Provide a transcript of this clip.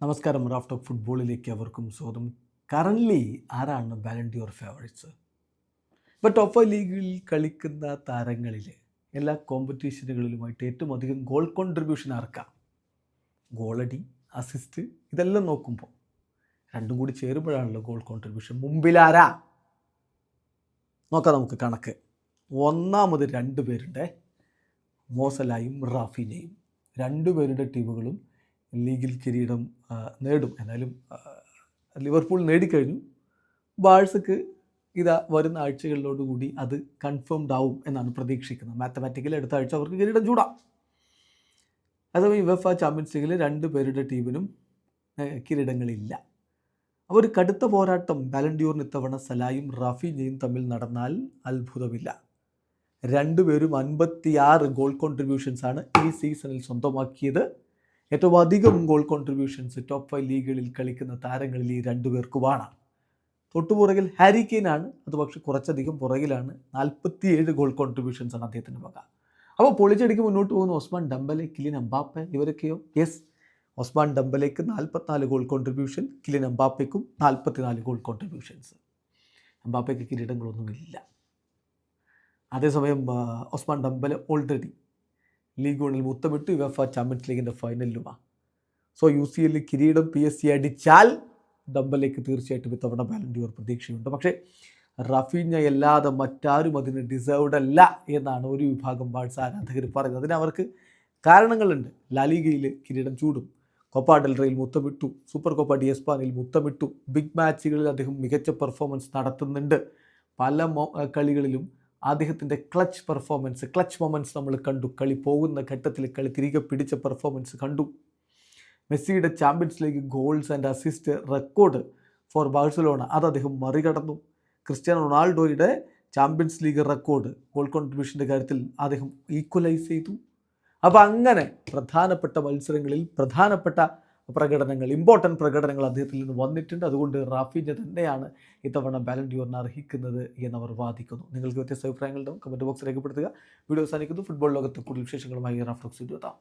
നമസ്കാരം raft of ഫുട്ബോളിലേക്ക് അവർക്കും സ്വാഗതം. കറൻലി ആരാണ് ബാലൻഡിയോർ ഫേവറേറ്റ്സ് ഇപ്പോൾ ടോപ്പ് ഫൈവ് ലീഗിൽ കളിക്കുന്ന താരങ്ങളിൽ എല്ലാ കോമ്പറ്റീഷനുകളിലുമായിട്ട് ഏറ്റവും അധികം ഗോൾ കോൺട്രിബ്യൂഷൻ ആർക്കാം? ഗോളടി അസിസ്റ്റ് ഇതെല്ലാം നോക്കുമ്പോൾ രണ്ടും കൂടി ചേരുമ്പോഴാണല്ലോ ഗോൾ കോൺട്രിബ്യൂഷൻ മുമ്പിലാരാ നോക്കാം നമുക്ക് കണക്ക്. ഒന്നാമത് രണ്ട് പേരുടെ മോസലായും റാഫിനെയും. രണ്ടുപേരുടെ ടീമുകളും ലീഗിൽ കിരീടം നേടും. എന്നാലും ലിവർപൂൾ നേടിക്കഴിഞ്ഞു. ബാഴ്സക്ക് ഇതാ വരുന്ന ആഴ്ചകളിലോടുകൂടി അത് കൺഫേംഡ് ആവും എന്നാണ് പ്രതീക്ഷിക്കുന്നത്. മാത്തമാറ്റിക്കലി അടുത്ത ആഴ്ച അവർക്ക് കിരീടം ചൂടാം. അതേസമയം യുവഫ ചാമ്പ്യൻസ് ലീഗിൽ രണ്ട് പേരുടെ ടീമിനും കിരീടങ്ങളില്ല. അപ്പോൾ ഒരു കടുത്ത പോരാട്ടം ബാലൻഡിയൂറിന് ഇത്തവണ സലായും റാഫിനെയും തമ്മിൽ നടന്നാൽ അത്ഭുതമില്ല. രണ്ടുപേരും അൻപത്തിയാറ് ഗോൾ കോൺട്രിബ്യൂഷൻസാണ് ഈ സീസണിൽ സ്വന്തമാക്കിയത്. ഏറ്റവും അധികം ഗോൾ കോൺട്രിബ്യൂഷൻസ് ടോപ്പ് ഫൈവ് ലീഗുകളിൽ കളിക്കുന്ന താരങ്ങളിൽ ഈ രണ്ടുപേർക്കുമാണ് തൊട്ടുപുറകിൽ ഹാരി കെയ്നാണ് അത് പക്ഷേ കുറച്ചധികം പുറകിലാണ്. നാൽപ്പത്തിയേഴ് ഗോൾ കോൺട്രിബ്യൂഷൻസ് ആണ് അദ്ദേഹത്തിന്റെ വക. അപ്പോൾ പൊളിച്ചടിക്ക് മുന്നോട്ട് പോകുന്ന ഒസ്മാൻ ഡംബലെ കിലിൻ അംബാപ്പെ ഇവരൊക്കെയോ? യെസ് ഒസ്മാൻ ഡംബലേക്ക് നാൽപ്പത്തിനാല് ഗോൾ കോൺട്രിബ്യൂഷൻ കിലിൻ എംബാപ്പയ്ക്കും നാൽപ്പത്തിനാല് ഗോൾ കോൺട്രിബ്യൂഷൻസ് അംബാപ്പയ്ക്ക് കിരീടങ്ങളൊന്നുമില്ല. അതേസമയം ഒസ്മാൻ ഡംബലെ ഓൾറെഡി ലീഗ് വണ്ണിൽ മുത്തമിട്ട് യുവഫ ചാമ്പ്യൻസ് ലീഗിന്റെ ഫൈനലിലുമാണ് സോ യു സി എല്ലിൽ കിരീടം പി എസ് സി അടിച്ചാൽ ഡംബലേക്ക് തീർച്ചയായിട്ടും ഇത്തവണ ബാലൻഡിയോർ പ്രതീക്ഷയുണ്ട്. പക്ഷേ റഫീഞ്ഞ അല്ലാതെ മറ്റാരും അതിന് ഡിസേർവ്ഡ് അല്ല എന്നാണ് ഒരു വിഭാഗം ബാഴ്സ ആരാധകർ പറയുന്നത്. അതിന് അവർക്ക് കാരണങ്ങളുണ്ട്. ലാലിഗയിൽ കിരീടം ചൂടും. കൊപ്പ ഡെൽറയിൽ മുത്തമിട്ടു സൂപ്പർ കോപ്പ ഡി എസ്പാനിൽ മുത്തമിട്ടു ബിഗ് മാച്ചുകളിൽ അദ്ദേഹം മികച്ച പെർഫോമൻസ് നടത്തുന്നുണ്ട്. പല കളികളിലും അദ്ദേഹത്തിന്റെ ക്ലച്ച് പെർഫോമൻസ് ക്ലച്ച് മൊമെന്റ്സ് നമ്മൾ കണ്ടു. കളി പോകുന്ന ഘട്ടത്തിൽ കളി തിരികെ പിടിച്ച പെർഫോമൻസ് കണ്ടു. മെസ്സിയുടെ Champions League goals and assist record for Barcelona. അത് അദ്ദേഹം മറികടന്നു. ക്രിസ്ത്യാനോ റൊണാൾഡോയുടെ ചാമ്പ്യൻസ് ലീഗ് റെക്കോർഡ് ഗോൾ കോൺട്രിബ്യൂഷന്റെ കാര്യത്തിൽ അദ്ദേഹം ഈക്വലൈസ് ചെയ്തു. അപ്പോൾ അങ്ങനെ പ്രധാനപ്പെട്ട മത്സരങ്ങളിൽ പ്രധാനപ്പെട്ട പ്രകടനങ്ങൾ ഇമ്പോർട്ടന്റ് പ്രകടനങ്ങൾ അദ്ദേഹത്തിൽ നിന്ന് വന്നിട്ടുണ്ട്. അതുകൊണ്ട് റാഫിന്റെ തന്നെയാണ് ഇത്തവണ ബാലൻഡിയോറിന് അർഹിക്കുന്നത് എന്നവർ വാദിക്കുന്നു. നിങ്ങൾക്ക് വ്യത്യസ്ത അഭിപ്രായങ്ങളുണ്ടാവും. കമന്റ് ബോക്സ് രേഖപ്പെടുത്തുക. വീഡിയോ അവസാനിക്കുന്നു. ഫുട്ബോൾ ലോകത്ത് കൂടുതൽ വിശേഷങ്ങളുമായി റാഫ്ലോക്സ് എത്താം.